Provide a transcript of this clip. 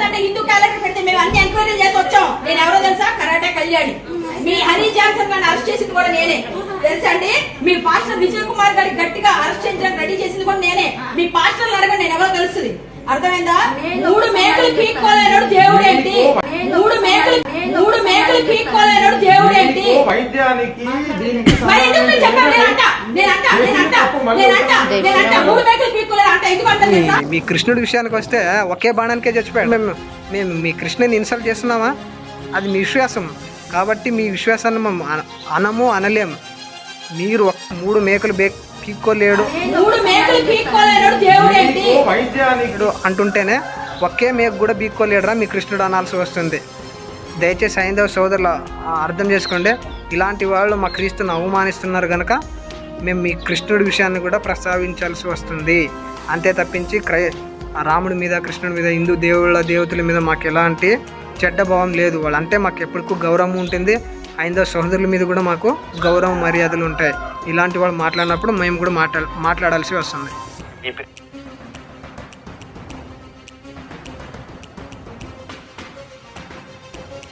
ఉన్నదంటే హిందూ క్యాలెండర్ పెడితే మేము అన్ని ఎంక్వైరీ చేసి వచ్చాం. నేను ఎవరో తెలుసా? కరాటే కళ్యాణి. మీ హనీ జాన్సన్ గారిని అరెస్ట్ చేసింది కూడా నేనే. తెలుసా అండి? మీ పాస్టర్ విజయ్ కుమార్ గారి గట్టిగా అరెస్ట్ చేయించడానికి రెడీ చేసింది కూడా నేనే. మీ పాస్టర్లు అడగండి నేను ఎవరో తెలుస్తుంది అర్థమైందా? మూడు మేకలు పీక్కోలేనాడు దేవుడు ఏంటి? మూడు మేకలు మూడు మేకలు పీక్కోలేనాడు దేవుడు ఏంటి? వైద్యానికి మరి ఎందుకు మీరు చెప్పండి మీ- కృష్ణుడి విషయానికి వస్తే ఒకే బాణానికే చచ్చిపోయాడు. మేము మేము మీ కృష్ణుని ఇన్సల్ట్ చేస్తున్నామా? అది మీ విశ్వాసం. కాబట్టి మీ విశ్వాసాన్ని మేము అన- అనము అనలేము. మీరు మూడు మేకలు బే పీక్కోలేడు. అంటుంటేనే ఒకే మేక కూడా బీక్కోలేడురా మీ కృష్ణుడు అనాల్సి వస్తుంది. దయచేసి ఐదవ సోదరులు అర్థం చేసుకోండి. ఇలాంటి వాళ్ళు మా క్రీస్తుని అవమానిస్తున్నారు కనుక మేము మీ కృష్ణుడి విషయాన్ని కూడా ప్రస్తావించాల్సి వస్తుంది. అంతే తప్పించి క్రై రాముడి మీద కృష్ణుడి మీద హిందూ దేవుళ్ళ దేవతల మీద మాకు ఎలాంటి చెడ్డ భావం లేదు. వాళ్ళంటే మాకు ఎప్పటికూ గౌరవం ఉంటుంది. ఐదో సహోదరుల మీద కూడా మాకు గౌరవం మర్యాదలు ఉంటాయి. ఇలాంటి వాళ్ళు మాట్లాడినప్పుడు మేము కూడా మాట్లా మాట్లాడాల్సి వస్తుంది.